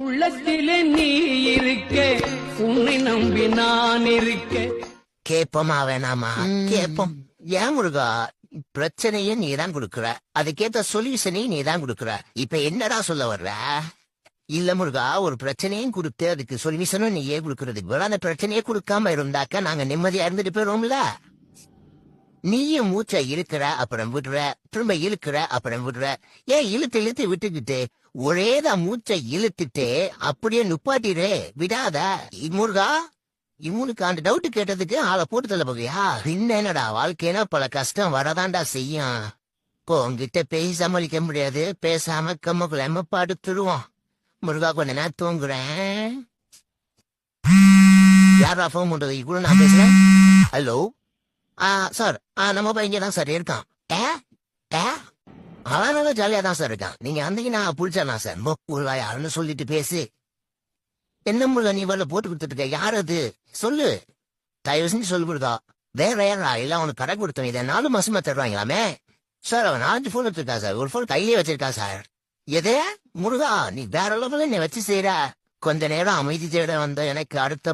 உள்ளத்திலே நீ இருக்க உன்னை நம்பி நான் இருக்க. கேப்போமா வேணாமா? கேப்போம். ஏன் முருகா? பிரச்சனையை நீ தான் கொடுக்குற. அதுக்கேத்த சொல்யூஷனையும் நீ தான் கொடுக்குற. இப்ப என்னடா சொல்ல வர்ற? இல்ல முருகா ஒரு பிரச்சனையும் கொடுத்து அதுக்கு சொல்யூஷனும் நீயே கொடுக்கறதுக்கு பதிலா அந்த பிரச்சனையே கொடுக்காம இருந்தாக்கா நாங்க நிம்மதியா இருந்துட்டு போயிடுவோம்ல நீயும் மூச்சை இழுக்கிற அப்புறம் விடுற திரும்ப இழுக்கிற அப்புறம் விடுற. ஏன் இழுத்து இழுத்து விட்டுக்கிட்டு ஒரேதான் மூச்சை இழுத்துட்டு அப்படியே நுப்பாட்டிடு விடாத. இ- முருகா இவனுக்கு அந்த டவுட் கேட்டதுக்கு ஆளை போட்டு தள்ள போவியா என்னடா வாழ்க்கைனா பல கஷ்டம் வரதாண்டா செய்யும். இப்போ உங்ககிட்ட பேசி சமாளிக்க முடியாது. பேசாம கம்மக்குள்ள படுத்துருவோம். முருகா கொஞ்ச நேரம் தூங்குறேன். யாரா ஃபோன் பண்றது? கூட நான் பேசுறேன்? ஹலோ ஆ சார் ஆ நம்ம பையன் தான் சார் இருக்கான். ஏ? ஏ? அவன் நல்லா ஜாலியா தான் சார் இருக்கான். நீங்க அன்னைக்கு நான் புடிச்சானா சார் முருகா யாருன்னு சொல்லிட்டு பேசு. என்ன முள்ள நீ வரல போட்டு கொடுத்துட்டு இருக்க? யார் அது? சொல்லு. தயவு செஞ்சு சொல்லு கொடுதா வேற யாரா இல்ல அவனுக்கு கடை கொடுத்தோம். இதை நாலு மாசமா தருவாங்களாமே? சார் அவன் நாலஞ்சு போன் எடுத்திருக்கா சார் ஒரு போன் கையிலே வச்சிருக்கா சார் எதே? முருகா நீ வேற லெவலில் என்னை வச்சு செய்யற. கொஞ்ச நேரம் அமைதி தேட வந்த எனக்கு அடுத்த